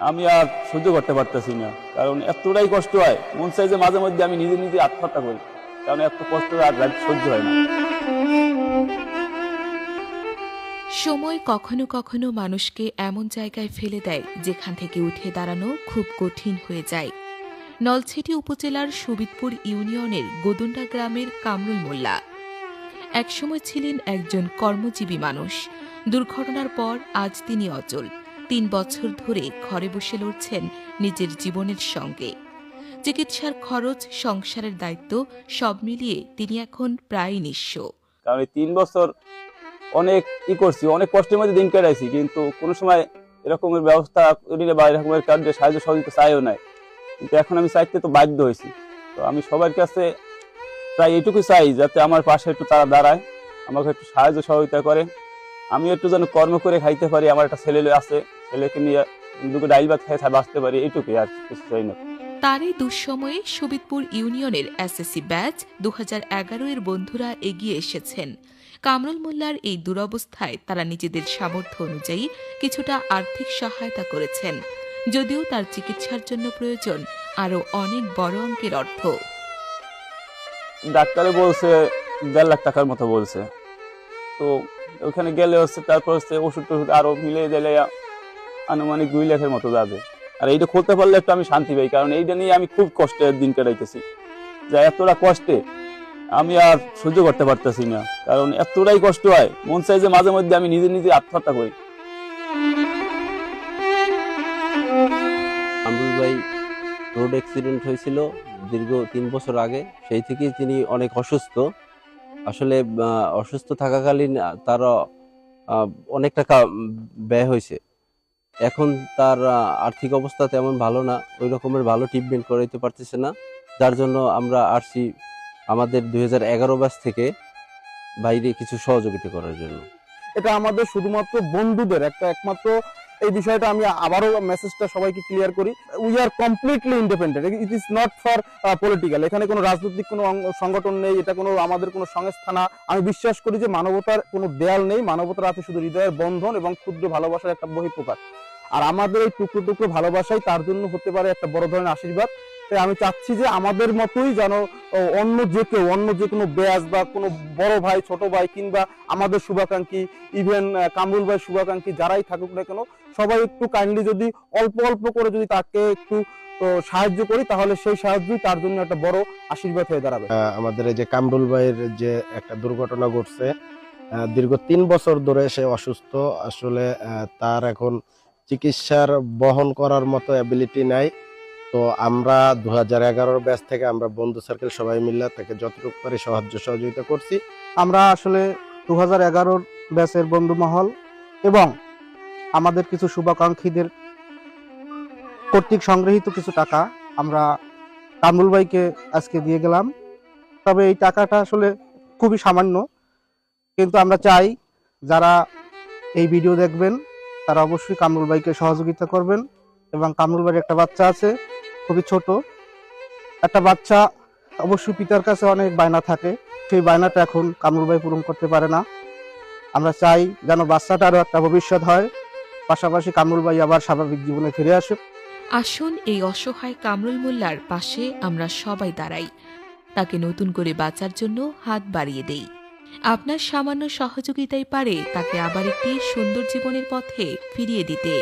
আমি আর সহ্য করতে পারতেছি না। কারণ এতটাই কষ্ট হয়, মন চাই যে মাঝে মধ্যে আমি নিজে নিজে আত্মহত্যা করি। কারণ এত কষ্ট আর রাত সহ্য হয় না। সময় কখনো কখনো মানুষকে এমন জায়গায় ফেলে দেয়, যেখান থেকে উঠে দাঁড়ানো খুব কঠিন হয়ে যায়। নলছিটি উপজেলার সুবিদপুর ইউনিয়নের গোদুন্ডা গ্রামের কামরুল মোল্লা। একসময় ছিলেন একজন কর্মজীবী মানুষ। দুর্ঘটনার পর আজ তিনি অচল। তিন বছর ধরে ঘরে বসে লড়ছেন নিজের জীবনের সঙ্গে। চিকিৎসার খরচ, সংসারের দায়িত্ব, সব মিলিয়ে তিনি এখন প্রায় নিঃস্ব। কারণ তিন বছর অনেক ই করছি, অনেক কষ্টের মধ্যে দিন কাটাইছি, কিন্তু কোনো সময় এরকমের ব্যবস্থা করিলে বা এরকমের কার্যে সাহায্য সহযোগিতা চাইও নাই। কিন্তু এখন আমি চাইতে তো বাধ্য হয়েছি। তো আমি সবার কাছে প্রায় এটুকু চাই, যাতে আমার পাশে একটু তারা দাঁড়ায়, আমাকে একটু সাহায্য সহযোগিতা করে। আমি একটু যেন কর্ম করে খাইতে পারি আমার একটা ছেলে আছে ছেলেকে নিয়ে দুটো ডাইল ভাত খেয়ে বাঁচতে পারি এইটুকুই আর কিছু চাই না। তারই দুঃসময়ে সুবিদপুর ইউনিয়নের এসএসসি ব্যাচ দু হাজার এগারো এর বন্ধুরা এগিয়ে এসেছেন। কামরুল মোল্লার এই দুরবস্থায় তারা নিজেদের সামর্থ্য অনুযায়ী কিছুটা আর্থিক সহায়তা করেছেন। যদিও তার চিকিৎসার জন্য প্রয়োজন আরও অনেক বড় অঙ্কের অর্থ। ডাক্তারে বলছে দেড় লাখ টাকার মতো বলছে। তো ওখানে গেলে হচ্ছে তারপর হচ্ছে ওষুধ টষুধ আরও মিলে দিলে আনুমানিক দুই লাখের মতো যাবে। আর এইটা খুলতে পারলে একটু আমি শান্তি পাই, কারণ এইটা নিয়ে আমি খুব কষ্টে দিন কাটাইতেছি। যা এতটা কষ্টে আমি আর সহ্য করতে পারতেছি না, কারণ এতটাই কষ্ট হয়, মন চাই যে মাঝে মধ্যে আমি নিজে নিজে আত্মহত্যা করি। আন্দুল ভাই রোড অ্যাক্সিডেন্ট হয়েছিল দীর্ঘ তিন বছর আগে, সেই থেকেই তিনি অনেক অসুস্থ। আসলে অসুস্থ থাকাকালীন তার অনেক টাকা ব্যয় হয়েছে। এখন তার আর্থিক অবস্থা তেমন ভালো না, ওই রকমের ভালো ট্রিটমেন্ট করাইতে পারতেছে না। যার জন্য আমরা আসছি আমাদের দুই হাজার ব্যাচ থেকে বাইরে কিছু সহযোগিতা করার জন্য। এটা আমাদের শুধুমাত্র বন্ধুদের, একটা একমাত্র এই বিষয়টা আমি আবারও মেসেজটা সবাইকে ক্লিয়ার করি। We are completely independent it is not for political এখানে কোনো রাজনৈতিক কোনো সংগঠন নেই, এটা কোনো আমাদের কোনো সংস্থা না। আমি বিশ্বাস করি যে মানবতার কোনো দেয়াল নেই, মানবতার আছে শুধু হৃদয়ের বন্ধন এবং ক্ষুদ্র ভালোবাসার একটা বহিঃপ্রকাশ। আর আমাদের এই টুকরো টুকরো ভালোবাসাই তার জন্য হতে পারে একটা বড় ধরনের আশীর্বাদ। আমি চাচ্ছি যে আমাদের মতোই যেন অন্য যে কেউ, অন্য যে কোনো ব্যাস বা কোনো বড় ভাই, ছোট ভাই কিংবা আমাদের শুভাকাঙ্ক্ষী ইভেন কামরুল ভাই শুভাকাঙ্ক্ষী যারাই থাকুক না কেন, সবাই একটু কাইন্ডলি যদি অল্প অল্প করে যদি তাকে একটু সাহায্য করি, তাহলে সেই সাহায্যই তার জন্য একটা বড় আশীর্বাদ হয়ে দাঁড়াবে। আমাদের এই যে কামরুল ভাইয়ের যে একটা দুর্ঘটনা ঘটছে দীর্ঘ তিন বছর ধরে সে অসুস্থ, আসলে তার এখন চিকিৎসার বহন করার মতো অ্যাবিলিটি নাই। তো আমরা দু হাজার এগারোর ব্যাচ থেকে আমরা বন্ধু সার্কেল সবাই মিলে তাকে যতটুকু পারি সাহায্য সহযোগিতা করছি। আমরা আসলে দু হাজার এগারোর ব্যাচের বন্ধু মহল এবং আমাদের কিছু শুভাকাঙ্ক্ষীদের কর্তৃক সংগৃহীত কিছু টাকা আমরা কামরুল ভাইকে আজকে দিয়ে গেলাম। তবে এই টাকাটা আসলে খুবই সামান্য, কিন্তু আমরা চাই যারা এই ভিডিও দেখবেন, তারা অবশ্যই কামরুল ভাইকে সহযোগিতা করবেন এবং কামরুল ভাইয়ের একটা বাচ্চা আছে খুবই ছোট। একটা বাচ্চা, অবশ্যই পিতার কাছে অনেক বায়না থাকে। সেই বায়নাটা এখন কামরুল ভাই পূরণ করতে পারে না। আমরা চাই যেন বাচ্চাটারও একটা ভবিষ্যৎ হয়। পাশাপাশি কামরুল ভাই আবার স্বাভাবিক জীবনে ফিরে আসে আসুন এই অসহায় কামরুল মোল্লার পাশে আমরা সবাই দাঁড়াই। তাকে নতুন করে বাঁচার জন্য হাত বাড়িয়ে দেই। আপনার সামান্য সহযোগিতাই পারে তাকে আবার একটি সুন্দর জীবনের পথে ফিরিয়ে দিতে।